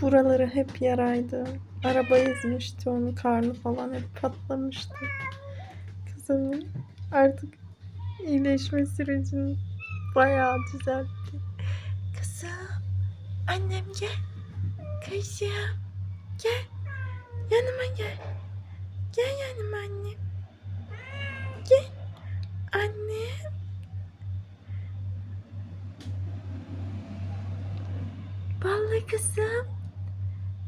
Buraları hep yaraydı. Araba ezmişti onu. Karnı falan hep patlamıştı. Kızımın artık iyileşme sürecini bayağı düzeltti. Kızım. Annem gel. Kızım. Gel. Yanıma gel. Gel yanıma annem. Gel. Annem. Vallahi kızım.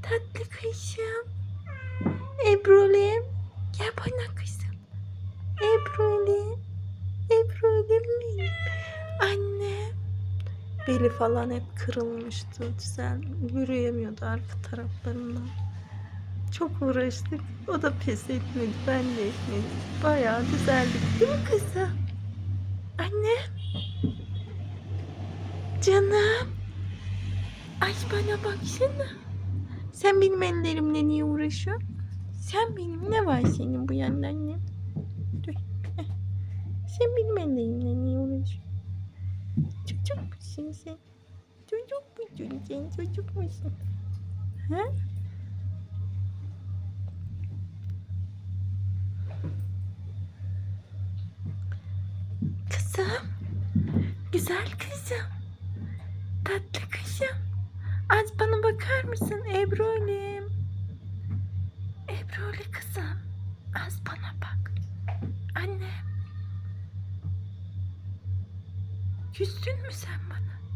Tatlı kızım. Ebru'lem. Gel bana kızım. Ebru'lem. Ebru'lem benim. Anne. Beli falan hep kırılmıştı. Güzel yürüyemiyordu arka taraflarından. Çok uğraştık. O da pes etmedi. Ben de etmedim. Bayağı düzeldik. Değil mi kızım? Anne. Canım. Ay bana baksana. Sen benim ellerimle niye uğraşıyorsun? Sen benim ne var senin bu yanda annem? Sen benim ellerimle niye uğraşıyorsun? Çocuk musun sen? Çocuk musun sen? Çocuk musun? Ha? Kızım. Güzel kızım. Tatlı kızım. Az bana bakar mısın Ebru'lim? Ebru'li kızım. Az bana bak. Anne. Küstün mü sen bana?